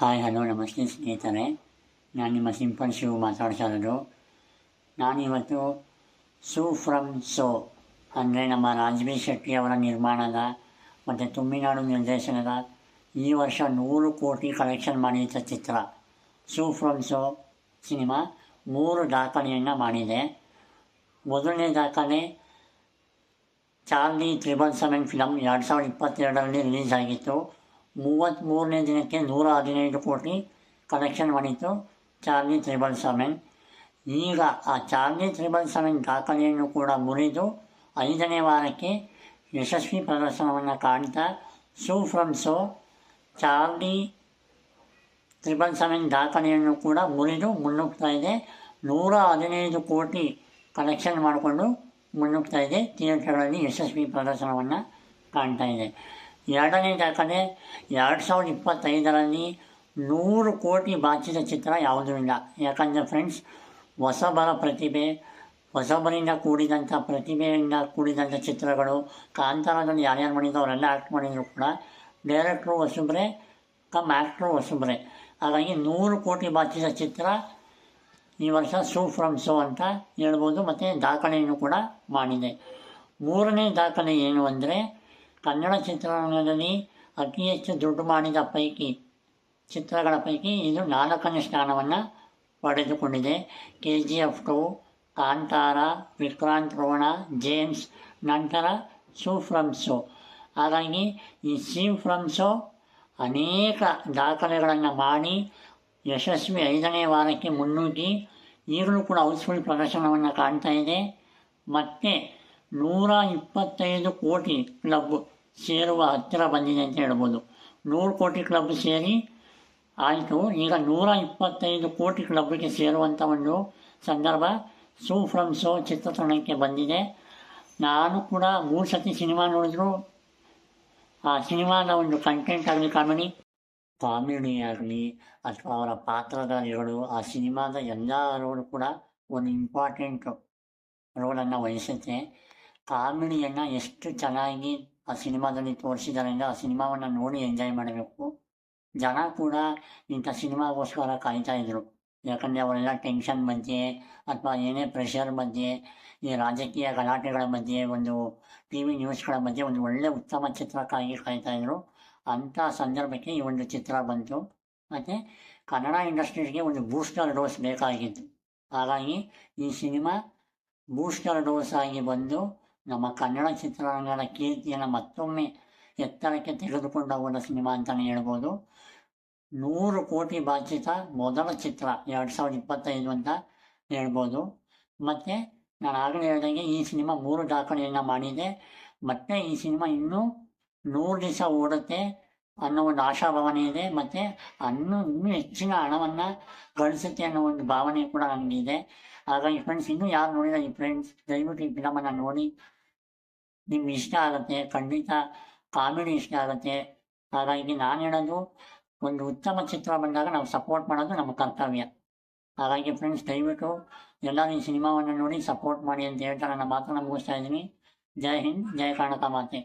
Hi, hello, ನಮಸ್ತೆ ಸ್ನೇಹಿತರೆ. ನಾನು ನಿಮ್ಮ ಸಿಂಪಲ್ ಶಿವ್ ಮಾತಾಡ್ತಾ ಇರೋದು ನಾನಿವತ್ತು ಸೂ ಫ್ರಮ್ ಸೋ, ಅಂದರೆ ನಮ್ಮ ರಾಜ್ಬಿ ಶೆಟ್ಟಿ ಅವರ ನಿರ್ಮಾಣದ ಮತ್ತು ತುಮ್ಮಿನಾಡು ನಿರ್ದೇಶನದ ಈ ವರ್ಷ ನೂರು ಕೋಟಿ ಕಲೆಕ್ಷನ್ ಮಾಡಿದ ಚಿತ್ರ. ಸೂ ಫ್ರಮ್ ಸೋ ಸಿನಿಮಾ ಮೂರು ದಾಖಲೆಯನ್ನು ಮಾಡಿದೆ. ಮೊದಲನೇ ದಾಖಲೆ ಚಾರ್ಲಿ ತ್ರಿಬಲ್ ಸೆವೆನ್ ಫಿಲಮ್ ಎರಡು ಸಾವಿರದ ಇಪ್ಪತ್ತೆರಡರಲ್ಲಿ ರಿಲೀಸ್ ಆಗಿತ್ತು. ಮೂವತ್ತ್ಮೂರನೇ ದಿನಕ್ಕೆ ನೂರ ಹದಿನೈದು ಕೋಟಿ ಕಲೆಕ್ಷನ್ ಮಾಡಿತ್ತು ಚಾರ್ಲಿ ತ್ರಿಬಲ್ ಸೆವೆನ್. ಈಗ ಆ ಚಾರ್ಲಿ ತ್ರಿಬಲ್ ಸೆವೆನ್ ದಾಖಲೆಯನ್ನು ಕೂಡ ಮುರಿದು ಐದನೇ ವಾರಕ್ಕೆ ಯಶಸ್ವಿ ಪ್ರದರ್ಶನವನ್ನು ಕಾಣ್ತಾ Su from So Charlie triple seven ದಾಖಲೆಯನ್ನು ಕೂಡ ಮುರಿದು ಮುನ್ನುಗ್ತಾ ಇದೆ. ನೂರ ಹದಿನೈದು ಕೋಟಿ ಕಲೆಕ್ಷನ್ ಮಾಡಿಕೊಂಡು ಮುನ್ನುಗ್ತಾ ಇದೆ. ಥಿಯೇಟರ್ಗಳಲ್ಲಿ ಯಶಸ್ವಿ ಪ್ರದರ್ಶನವನ್ನು ಕಾಣ್ತಾ ಇದೆ. ಎರಡನೇ ದಾಖಲೆ ಎರಡು ಸಾವಿರದ ಇಪ್ಪತ್ತೈದರಲ್ಲಿ ನೂರು ಕೋಟಿ ಬಾಚಿದ ಚಿತ್ರ ಯಾವುದೂ ಇಲ್ಲ. ಯಾಕಂದರೆ ಫ್ರೆಂಡ್ಸ್ ಹೊಸಬರ ಪ್ರತಿಭೆ, ಹೊಸಬರಿಂದ ಕೂಡಿದಂಥ ಪ್ರತಿಭೆಯಿಂದ ಕೂಡಿದಂಥ ಚಿತ್ರಗಳು, ಕಾಂತಾರದಲ್ಲಿ ಯಾರ್ಯಾರು ಮಾಡಿದ್ರು ಅವರೆಲ್ಲ ಆ್ಯಕ್ಟ್ ಮಾಡಿದ್ರು ಕೂಡ. ಡೈರೆಕ್ಟ್ರು ಹೊಸಬ್ರೆ ಕಮ್ ಆ್ಯಕ್ಟ್ರು ಹೊಸಬ್ರೆ. ಹಾಗಾಗಿ ನೂರು ಕೋಟಿ ಬಾಚಿದ ಚಿತ್ರ ಈ ವರ್ಷ ಸೂ ಫ್ರಮ್ ಸೋ ಅಂತ ಹೇಳ್ಬೋದು. ಮತ್ತು ದಾಖಲೆಯನ್ನು ಕೂಡ ಮಾಡಿದೆ. ಮೂರನೇ ದಾಖಲೆ ಏನು ಅಂದರೆ ಕನ್ನಡ ಚಿತ್ರರಂಗದಲ್ಲಿ ಅತಿ ಹೆಚ್ಚು ದುಡ್ಡು ಮಾಡಿದ ಪೈಕಿ, ಚಿತ್ರಗಳ ಪೈಕಿ ಇದು ನಾಲ್ಕನೇ ಸ್ಥಾನವನ್ನು ಪಡೆದುಕೊಂಡಿದೆ. K G F two, Kantara, Vikrant Rona, James, ನಂತರ ಸೂ ಫ್ರಮ್ ಸೋ. ಹಾಗಾಗಿ ಈ ಸಿ ಫ್ರಮ್ ಸೋ ಅನೇಕ ದಾಖಲೆಗಳನ್ನು ಮಾಡಿ ಯಶಸ್ವಿ ಐದನೇ ವಾರಕ್ಕೆ ಮುನ್ನುಗ್ಗಿ ಈಗಲೂ ಕೂಡ ಹೌಸ್ಫುಲ್ ಪ್ರದರ್ಶನವನ್ನು ಕಾಣ್ತಾ ಇದೆ. ಮತ್ತು ನೂರ ಇಪ್ಪತ್ತೈದು ಕೋಟಿ ಕ್ಲಬ್ ಸೇರುವ ಹತ್ತಿರ ಬಂದಿದೆ ಅಂತ ಹೇಳ್ಬೋದು. ನೂರು ಕೋಟಿ ಕ್ಲಬ್ ಸೇರಿ ಆಯಿತು. ಈಗ ನೂರ ಇಪ್ಪತ್ತೈದು ಕೋಟಿ ಕ್ಲಬ್ಗೆ ಸೇರುವಂಥ ಒಂದು ಸಂದರ್ಭ ಸೂ ಫ್ರಮ್ ಸೋ ಚಿತ್ರತಂಡಕ್ಕೆ ಬಂದಿದೆ. ನಾನು ಕೂಡ ಮೂರು ಸತಿ ಸಿನಿಮಾ ನೋಡಿದ್ರು. ಆ ಸಿನಿಮಾದ ಒಂದು ಕಂಟೆಂಟ್ ಆಗಲಿ ಕಾಮಿಡಿ ಕಾಮಿಡಿ ಆಗಲಿ ಅಥವಾ ಅವರ ಪಾತ್ರಧಾರಿಗಳು ಆ ಸಿನಿಮಾದ ಎಲ್ಲ ರೋಲ್ ಕೂಡ ಒಂದು ಇಂಪಾರ್ಟೆಂಟ್ ರೋಲನ್ನು ವಹಿಸುತ್ತೆ. ಕಾಮಿಡಿಯನ್ನು ಎಷ್ಟು ಚೆನ್ನಾಗಿ ಆ ಸಿನಿಮಾದಲ್ಲಿ ತೋರಿಸಿದ್ದಾರೆ ಅಂದರೆ ಆ ಸಿನಿಮಾವನ್ನು ನೋಡಿ ಎಂಜಾಯ್ ಮಾಡಬೇಕು. ಜನ ಕೂಡ ಇಂಥ ಸಿನಿಮಾಗೋಸ್ಕರ ಕಾಯ್ತಾ ಇದ್ರು. ಯಾಕಂದರೆ ಅವರೆಲ್ಲ ಟೆನ್ಷನ್ ಮಧ್ಯೆ ಅಥವಾ ಏನೇ ಪ್ರೆಷರ್ ಮಧ್ಯೆ, ಈ ರಾಜಕೀಯ ಗಲಾಟೆಗಳ ಮಧ್ಯೆ, ಒಂದು ಟಿ ವಿ ನ್ಯೂಸ್ಗಳ ಮಧ್ಯೆ ಒಂದು ಒಳ್ಳೆಯ ಉತ್ತಮ ಚಿತ್ರಕ್ಕಾಗಿ ಕಾಯ್ತಾ ಇದ್ರು. ಅಂಥ ಸಂದರ್ಭಕ್ಕೆ ಈ ಒಂದು ಚಿತ್ರ ಬಂತು. ಮತ್ತು ಕನ್ನಡ ಇಂಡಸ್ಟ್ರಿಗೆ ಒಂದು ಬೂಸ್ಟರ್ ಡೋಸ್ ಬೇಕಾಗಿತ್ತು. ಹಾಗಾಗಿ ಈ ಸಿನಿಮಾ ಬೂಸ್ಟರ್ ಡೋಸ್ ಆಗಿ ಬಂದು ನಮ್ಮ ಕನ್ನಡ ಚಿತ್ರರಂಗದ ಕೀರ್ತಿಯನ್ನು ಮತ್ತೊಮ್ಮೆ ಎತ್ತರಕ್ಕೆ ತೆಗೆದುಕೊಂಡು ಹೋದ ಸಿನಿಮಾ ಅಂತಲೇ ಹೇಳ್ಬೋದು. ನೂರು ಕೋಟಿ ಬಾಚಿತ ಮೊದಲ ಚಿತ್ರ ಎರಡು ಸಾವಿರದ ಇಪ್ಪತ್ತೈದು ಅಂತ ಹೇಳ್ಬೋದು. ಮತ್ತು ನಾನು ಆಗಲೇ ಹೇಳಿದಂಗೆ ಈ ಸಿನಿಮಾ ಮೂರು ದಾಖಲೆಯನ್ನು ಮಾಡಿದೆ. ಮತ್ತು ಈ ಸಿನಿಮಾ ಇನ್ನೂ ನೂರು ದಿವಸ ಓಡುತ್ತೆ ಅನ್ನೋ ಒಂದು ಆಶಾಭಾವನೆ ಇದೆ. ಮತ್ತು ಅನ್ನೂ ಇನ್ನೂ ಹೆಚ್ಚಿನ ಹಣವನ್ನು ಗಳಿಸುತ್ತೆ ಅನ್ನೋ ಒಂದು ಭಾವನೆ ಕೂಡ ನನಗಿದೆ. ಹಾಗಾಗಿ ಫ್ರೆಂಡ್ಸ್ ಇನ್ನೂ ಯಾರು ನೋಡಿಲ್ಲ ಈ ಫ್ರೆಂಡ್ಸ್ ದಯವಿಟ್ಟು ಈ ಫಿಲಮನ್ನು ನೋಡಿ. ನಿಮ್ಗೆ ಇಷ್ಟ ಆಗುತ್ತೆ, ಖಂಡಿತ ಕಾಮಿಡಿ ಇಷ್ಟ ಆಗುತ್ತೆ. ಹಾಗಾಗಿ ನಾನು ಹೇಳೋದು, ಒಂದು ಉತ್ತಮ ಚಿತ್ರ ಬಂದಾಗ ನಾವು ಸಪೋರ್ಟ್ ಮಾಡೋದು ನಮ್ಮ ಕರ್ತವ್ಯ. ಹಾಗಾಗಿ ಫ್ರೆಂಡ್ಸ್ ದಯವಿಟ್ಟು ಎಲ್ಲರೂ ಈ ಸಿನಿಮಾವನ್ನು ನೋಡಿ ಸಪೋರ್ಟ್ ಮಾಡಿ ಅಂತ ಹೇಳ್ತಾ ನನ್ನ ಮಾತನ್ನು ಮುಗಿಸ್ತಾ ಇದ್ದೀನಿ. ಜೈ ಹಿಂದ್, ಜೈ ಕರ್ನಾಟಕ ಮಾತೆ.